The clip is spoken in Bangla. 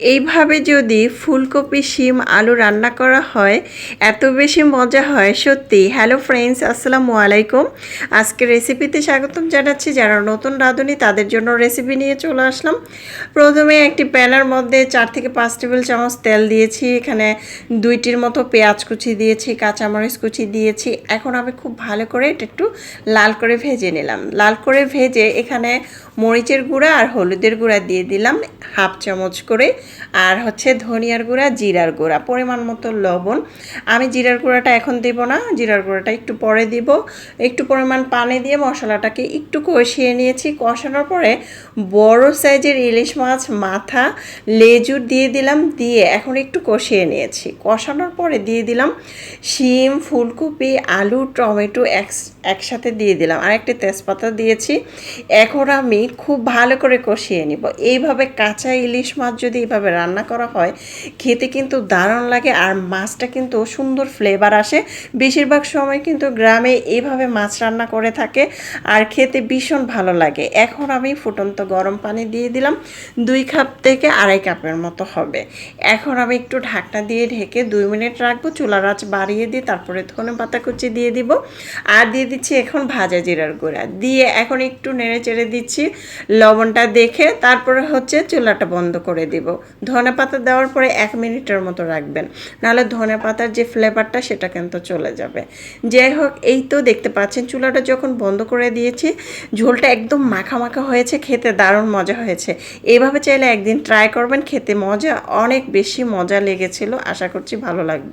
এইভাবে যদি ফুলকপি, শিম, আলু রান্না করা হয়, এত বেশি মজা হয়, সত্যি। হ্যালো ফ্রেন্ডস আসসালামু আলাইকুম। আজকে রেসিপিতে স্বাগতম জানাচ্ছি। যারা নতুন রাঁধুনি, তাদের জন্য রেসিপি নিয়ে চলে আসলাম। প্রথমে একটি প্যানের মধ্যে চার থেকে পাঁচ টেবিল চামচ তেল দিয়েছি। এখানে দুইটির মতো পেঁয়াজ কুচি দিয়েছি, কাঁচামরিচ কুচি দিয়েছি। এখন আমি খুব ভালো করে এটা একটু লাল করে ভেজে নিলাম। লাল করে ভেজে এখানে মরিচের গুঁড়া আর হলুদের গুঁড়া দিয়ে দিলাম। হাফ চামচ করে আর হচ্ছে ধনিয়ার গুঁড়া, জিরার গুঁড়া। পরিমাণ মতো লবণ। আমি জিরার গুঁড়াটা এখন দেব না। জিরার গুঁড়াটা একটু পরে দিব। একটু পরিমাণ পানি দিয়ে মশলাটাকে একটু কষিয়ে নিয়েছি। কষানোর পরে বড় সাইজের ইলিশ মাছ, মাথা, লেজুর দিয়ে দিলাম। দিয়ে এখন একটু কষিয়ে নিয়েছি। কষানোর পরে দিয়ে দিলাম শিম, ফুলকপি, আলু, টমেটো এক একসাথে দিয়ে দিলাম। আর একটি তেজপাতা দিয়েছি। এখন আমি খুব ভালো করে কষিয়ে নিব। এইভাবে কাঁচা ইলিশ মাছ যদি এইভাবে রান্না করা হয়, খেতে কিন্তু দারুণ লাগে আর মাছটা কিন্তু সুন্দর ফ্লেভার আসে। বেশিরভাগ সময় কিন্তু গ্রামে এইভাবে মাছ রান্না করে থাকে আর খেতে ভীষণ ভালো লাগে। এখন আমি ফুটন্ত গরম পানি দিয়ে দিলাম, দুই কাপ থেকে আড়াই কাপের মতো হবে। এখন আমি একটু ঢাকনা দিয়ে ঢেকে দুই মিনিট রাখব, চুলার আঁচ বাড়িয়ে দিয়ে তারপরে ধনে পাতা কুচি দিয়ে দিব। আর দিয়ে দিচ্ছি এখন ভাজা জিরার গুঁড়া। দিয়ে এখন একটু নেড়ে চেড়ে দিচ্ছি লবণটা দেখে, তারপরে হচ্ছে চুলাটা বন্ধ করে দিব। ধনে পাতা দেওয়ার পরে এক মিনিটের মতো রাখবেন। নাহলে ধনে পাতার যে ফ্লেভারটা সেটা কিন্তু চলে যাবে। যাই হোক, এই তো দেখতে পাচ্ছেন, চুলাটা যখন বন্ধ করে দিয়েছি, ঝোলটা একদম মাখা মাখা হয়েছে, খেতে দারুণ মজা হয়েছে। এভাবে চাইলে একদিন ট্রাই করবেন, খেতে মজা, অনেক বেশি মজা লেগেছিল। আশা করছি ভালো লাগবে।